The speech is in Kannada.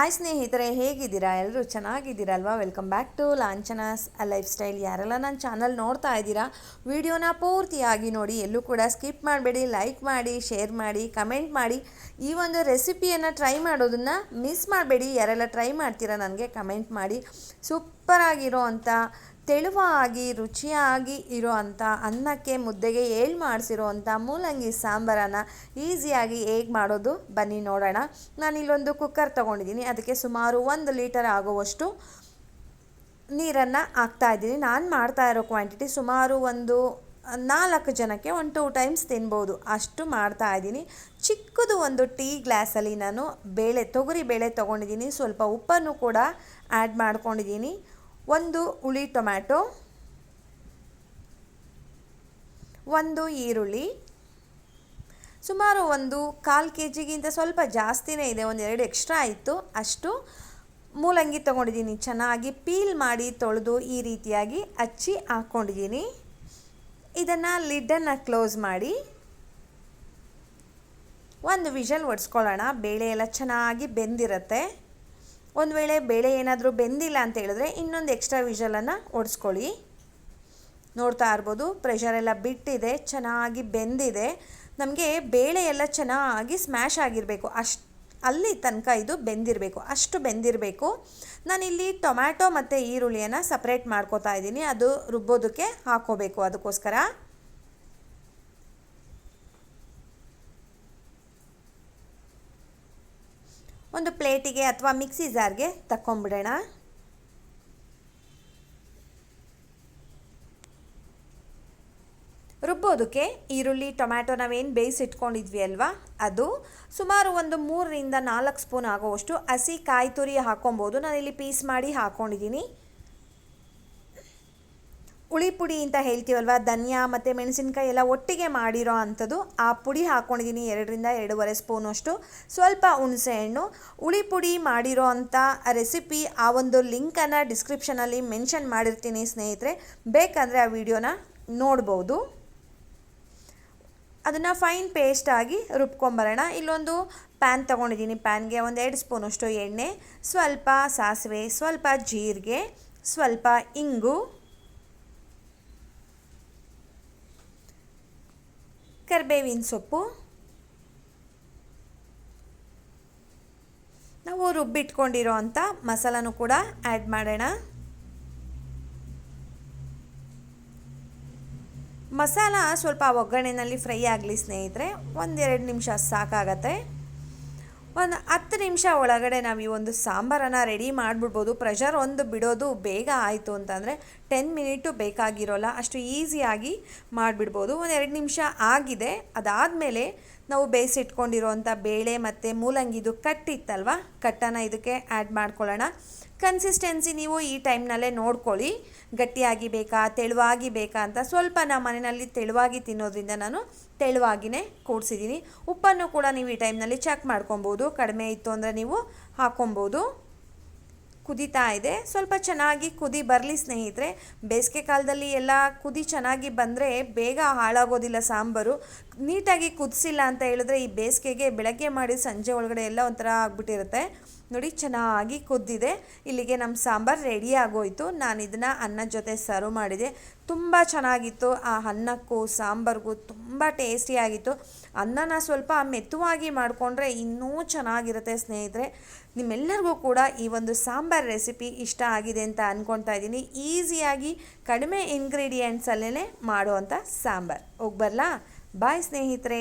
ಆಯ್ ಸ್ನೇಹಿತರೆ, ಹೇಗಿದ್ದೀರಾ? ಎಲ್ಲರೂ ಚೆನ್ನಾಗಿದ್ದೀರಲ್ವಾ? Welcome back to Lanchana's lifestyle ಯಾರೆಲ್ಲ ನನ್ನ ಚಾನಲ್ ನೋಡ್ತಾ ಇದ್ದೀರಾ ವಿಡಿಯೋನ ಪೂರ್ತಿಯಾಗಿ ನೋಡಿ, ಎಲ್ಲೂ ಕೂಡ ಸ್ಕಿಪ್ ಮಾಡಬೇಡಿ ಲೈಕ್ ಮಾಡಿ ಶೇರ್ ಮಾಡಿ ಕಮೆಂಟ್ ಮಾಡಿ. ಈ ಒಂದು ರೆಸಿಪಿಯನ್ನು ಟ್ರೈ ಮಾಡೋದನ್ನು ಮಿಸ್ ಮಾಡಬೇಡಿ. ಯಾರೆಲ್ಲ ಟ್ರೈ ಮಾಡ್ತೀರಾ, ನನಗೆ ಕಮೆಂಟ್ ಮಾಡಿ. ಸೂಪರಾಗಿರೋ ಅಂಥ ತೆಳುವಾಗಿ, ರುಚಿಯಾಗಿ ಇರೋ ಅಂಥ ಅನ್ನಕ್ಕೆ ಮುದ್ದೆಗೆ ಏಳು ಮಾಡಿಸಿರೋ ಅಂಥ ಮೂಲಂಗಿ ಸಾಂಬಾರನ್ನು ಈಸಿಯಾಗಿ ಹೇಗೆ ಮಾಡೋದು ಬನ್ನಿ ನೋಡೋಣ. ನಾನು ಇಲ್ಲೊಂದು ಕುಕ್ಕರ್ ತೊಗೊಂಡಿದ್ದೀನಿ ಅದಕ್ಕೆ ಸುಮಾರು ಒಂದು ಲೀಟರ್ ಆಗುವಷ್ಟು ನೀರನ್ನು ಹಾಕ್ತಾ ಇದ್ದೀನಿ. ನಾನು ಮಾಡ್ತಾ ಇರೋ ಕ್ವಾಂಟಿಟಿ ಸುಮಾರು ಒಂದು ನಾಲ್ಕು ಜನಕ್ಕೆ ಒಂದು ಟೂ ಟೈಮ್ಸ್ ತಿನ್ಬೋದು. ಅಷ್ಟು ಮಾಡ್ತಾ ಇದ್ದೀನಿ. ಚಿಕ್ಕದು ಒಂದು ಟೀ ಗ್ಲಾಸಲ್ಲಿ ನಾನು ಬೇಳೆ, ತೊಗರಿ ಬೇಳೆ ತೊಗೊಂಡಿದ್ದೀನಿ ಸ್ವಲ್ಪ ಉಪ್ಪನ್ನು ಕೂಡ ಆ್ಯಡ್ ಮಾಡ್ಕೊಂಡಿದ್ದೀನಿ ಒಂದು ಹುಳಿ ಟೊಮ್ಯಾಟೊ, ಒಂದು ಈರುಳ್ಳಿ, ಸುಮಾರು ಒಂದು ಕಾಲು ಕೆ ಜಿಗಿಂತ ಸ್ವಲ್ಪ ಜಾಸ್ತಿನೇ ಇದೆ, ಒಂದು ಎರಡು ಎಕ್ಸ್ಟ್ರಾ ಆಯಿತು. ಅಷ್ಟು ಮೂಲಂಗಿ ತೊಗೊಂಡಿದ್ದೀನಿ, ಚೆನ್ನಾಗಿ ಪೀಲ್ ಮಾಡಿ ತೊಳೆದು ಈ ರೀತಿಯಾಗಿ ಹಚ್ಚಿ ಹಾಕ್ಕೊಂಡಿದ್ದೀನಿ ಇದನ್ನು ಲಿಡ್ಡನ್ನು ಕ್ಲೋಸ್ ಮಾಡಿ ಒಂದು ವಿಷಲ್ ಒಡ್ಸ್ಕೊಳ್ಳೋಣ, ಬೇಳೆ ಎಲ್ಲ ಚೆನ್ನಾಗಿ ಬೆಂದಿರುತ್ತೆ. ಒಂದು ವೇಳೆ ಬೇಳೆ ಏನಾದರೂ ಬೆಂದಿಲ್ಲ ಅಂತ ಹೇಳಿದ್ರೆ ಇನ್ನೊಂದು ಎಕ್ಸ್ಟ್ರಾ ವಿಷಲನ್ನು ಒಡಿಸ್ಕೊಳ್ಳಿ ನೋಡ್ತಾ ಇರ್ಬೋದು ಪ್ರೆಷರೆಲ್ಲ ಬಿಟ್ಟಿದೆ, ಚೆನ್ನಾಗಿ ಬೆಂದಿದೆ. ನಮಗೆ ಬೇಳೆ ಎಲ್ಲ ಚೆನ್ನಾಗಿ ಸ್ಮ್ಯಾಶ್ ಆಗಿರಬೇಕು. ಅಷ್ಟು, ಅಲ್ಲಿ ತನಕ ಇದು ಬೆಂದಿರಬೇಕು. ಅಷ್ಟು ಬೆಂದಿರಬೇಕು. ನಾನಿಲ್ಲಿ ಟೊಮ್ಯಾಟೊ ಮತ್ತು ಈರುಳ್ಳಿಯನ್ನು ಸಪ್ರೇಟ್ ಮಾಡ್ಕೋತಾ ಇದ್ದೀನಿ. ಅದು ರುಬ್ಬೋದಕ್ಕೆ ಹಾಕೋಬೇಕು ಅದಕ್ಕೋಸ್ಕರ. ಒಂದು ಪ್ಲೇಟಿಗೆ ಅಥವಾ ಮಿಕ್ಸಿ ಜಾರ್ಗೆ ತಕ್ಕೊಂಬಿಡೋಣ. ರುಬ್ಬೋದಕ್ಕೆ ಈರುಳ್ಳಿ, ಟೊಮ್ಯಾಟೊ ನಾವೇನು ಬೇಯಿಸಿಟ್ಕೊಂಡಿದ್ವಿ ಅಲ್ವಾ? ಅದು ಸುಮಾರು ಒಂದು ಮೂರರಿಂದ ನಾಲ್ಕು ಸ್ಪೂನ್ ಆಗೋವಷ್ಟು ಹಸಿ ಕಾಯಿ ತುರಿ ಹಾಕೊಬೋದು ನಾನಿಲ್ಲಿ ಪೀಸ್ ಮಾಡಿ ಹಾಕ್ಕೊಂಡಿದ್ದೀನಿ ಹುಳಿ ಪುಡಿ ಅಂತ ಹೇಳ್ತೀವಲ್ವ? ಧನಿಯಾ ಮತ್ತು ಮೆಣಸಿನ್ಕಾಯಿ ಎಲ್ಲ ಒಟ್ಟಿಗೆ ಮಾಡಿರೋ ಅಂಥದ್ದು. ಆ ಪುಡಿ ಹಾಕ್ಕೊಂಡಿದ್ದೀನಿ ಎರಡರಿಂದ ಎರಡೂವರೆ ಸ್ಪೂನಷ್ಟು ಸ್ವಲ್ಪ ಹುಣಸೆಹಣ್ಣು ಹುಳಿ ಪುಡಿ ಮಾಡಿರೋ ಅಂಥ ರೆಸಿಪಿ ಆ ಒಂದು ಲಿಂಕನ್ನು ಡಿಸ್ಕ್ರಿಪ್ಷನಲ್ಲಿ ಮೆನ್ಷನ್ ಮಾಡಿರ್ತೀನಿ ಸ್ನೇಹಿತರೆ. ಬೇಕಂದರೆ ಆ ವಿಡಿಯೋನ ನೋಡ್ಬೋದು. ಅದನ್ನು ಫೈನ್ ಪೇಸ್ಟಾಗಿ ರುಬ್ಕೊಂಬರೋಣ. ಇಲ್ಲೊಂದು ಪ್ಯಾನ್ ತೊಗೊಂಡಿದ್ದೀನಿ. ಪ್ಯಾನ್ಗೆ ಒಂದು ಎರಡು ಸ್ಪೂನಷ್ಟು ಎಣ್ಣೆ, ಸ್ವಲ್ಪ ಸಾಸಿವೆ, ಸ್ವಲ್ಪ ಜೀರಿಗೆ, ಸ್ವಲ್ಪ ಇಂಗು ಕರಿಬೇವಿನ ಸೊಪ್ಪು. ನಾವು ರುಬ್ಬಿಟ್ಕೊಂಡಿರೋ ಅಂಥ ಮಸಾಲನೂ ಕೂಡ ಆ್ಯಡ್ ಮಾಡೋಣ. ಮಸಾಲ ಸ್ವಲ್ಪ ಒಗ್ಗರಣೆಯಲ್ಲಿ ಫ್ರೈ ಆಗಲಿ ಸ್ನೇಹಿತರೆ, ಒಂದೆರಡು ನಿಮಿಷ ಸಾಕಾಗತ್ತೆ. ಒಂದು ಹತ್ತು ನಿಮಿಷ ಒಳಗಡೆ ನಾವು ಈ ಒಂದು ಸಾಂಬಾರನ್ನು ರೆಡಿ ಮಾಡಿಬಿಡ್ಬೋದು. ಪ್ರೆಷರ್ ಒಂದು ಬಿಡೋದು ಬೇಗ ಆಯಿತು ಅಂತಂದರೆ ಟೆನ್ ಮಿನಿಟು ಬೇಕಾಗಿರೋಲ್ಲ, ಅಷ್ಟು ಈಸಿಯಾಗಿ ಮಾಡಿಬಿಡ್ಬೋದು. ಒಂದು ಎರಡು ನಿಮಿಷ ಆಗಿದೆ. ಅದಾದಮೇಲೆ ನಾವು ಬೇಯಿಸಿಟ್ಕೊಂಡಿರೋವಂಥ ಬೇಳೆ ಮತ್ತು ಮೂಲಂಗಿದು ಕಟ್ಟಿತ್ತಲ್ವ? ಕಟ್ಟನ್ನು ಇದಕ್ಕೆ ಆ್ಯಡ್ ಮಾಡ್ಕೊಳ್ಳೋಣ. ಕನ್ಸಿಸ್ಟೆನ್ಸಿ ನೀವು ಈ ಟೈಮ್ನಲ್ಲೇ ನೋಡ್ಕೊಳ್ಳಿ. ಗಟ್ಟಿಯಾಗಿ ಬೇಕಾ, ತೆಳುವಾಗಿ ಬೇಕಾ ಅಂತ ಸ್ವಲ್ಪ ನಮ್ಮ ಮನೆಯಲ್ಲಿ ತೆಳುವಾಗಿ ತಿನ್ನೋದ್ರಿಂದ ನಾನು ತೆಳುವಾಗಿಯೇ ಕೂಡಿಸಿದ್ದೀನಿ ಉಪ್ಪನ್ನು ಕೂಡ ನೀವು ಈ ಟೈಮ್ನಲ್ಲಿ ಚೆಕ್ ಮಾಡ್ಕೊಬೋದು. ಕಡಿಮೆ ಇತ್ತು ಅಂದರೆ ನೀವು ಹಾಕ್ಕೊಬೋದು ಕುದೀತಾ ಇದೆ. ಸ್ವಲ್ಪ ಚೆನ್ನಾಗಿ ಕುದಿ ಬರಲಿ ಸ್ನೇಹಿತರೆ. ಬೇಸಿಗೆ ಕಾಲದಲ್ಲಿ ಎಲ್ಲ ಕುದಿ ಚೆನ್ನಾಗಿ ಬಂದರೆ ಬೇಗ ಹಾಳಾಗೋದಿಲ್ಲ ಸಾಂಬಾರು. ನೀಟಾಗಿ ಕುದಿಸಿಲ್ಲ ಅಂತ ಹೇಳಿದ್ರೆ ಈ ಬೇಸಿಗೆಗೆ ಬೆಳಗ್ಗೆ ಮಾಡಿ ಸಂಜೆ ಒಳಗಡೆ ಎಲ್ಲ ಒಂಥರ ಆಗ್ಬಿಟ್ಟಿರುತ್ತೆ. ನೋಡಿ, ಚೆನ್ನಾಗಿ ಕುದ್ದಿದೆ. ಇಲ್ಲಿಗೆ ನಮ್ಮ ಸಾಂಬಾರು ರೆಡಿ ಆಗೋಯಿತು. ನಾನು ಇದನ್ನು ಅನ್ನದ ಜೊತೆ ಸರ್ವ್ ಮಾಡಿದೆ. ತುಂಬ ಚೆನ್ನಾಗಿತ್ತು. ಆ ಅನ್ನಕ್ಕೂ, ಸಾಂಬಾರಿಗೂ ತುಂಬ ಟೇಸ್ಟಿಯಾಗಿತ್ತು ಅನ್ನನ ಸ್ವಲ್ಪ ಮೆತ್ತವಾಗಿ ಮಾಡಿಕೊಂಡ್ರೆ ಇನ್ನೂ ಚೆನ್ನಾಗಿರುತ್ತೆ ಸ್ನೇಹಿತರೆ. ನಿಮ್ಮೆಲ್ಲರಿಗೂ ಕೂಡ ಈ ಒಂದು ಸಾಂಬಾರು ರೆಸಿಪಿ ಇಷ್ಟ ಆಗಿದೆ ಅಂತ ಅಂದ್ಕೊಳ್ತಾ ಇದ್ದೀನಿ. ಈಸಿಯಾಗಿ ಕಡಿಮೆ ಇಂಗ್ರೀಡಿಯೆಂಟ್ಸಲ್ಲೇ ಮಾಡುವಂಥ ಸಾಂಬಾರು. ಹೋಗ್ಬರಲಾ ಬಾಯ್ ಸ್ನೇಹಿತರೆ.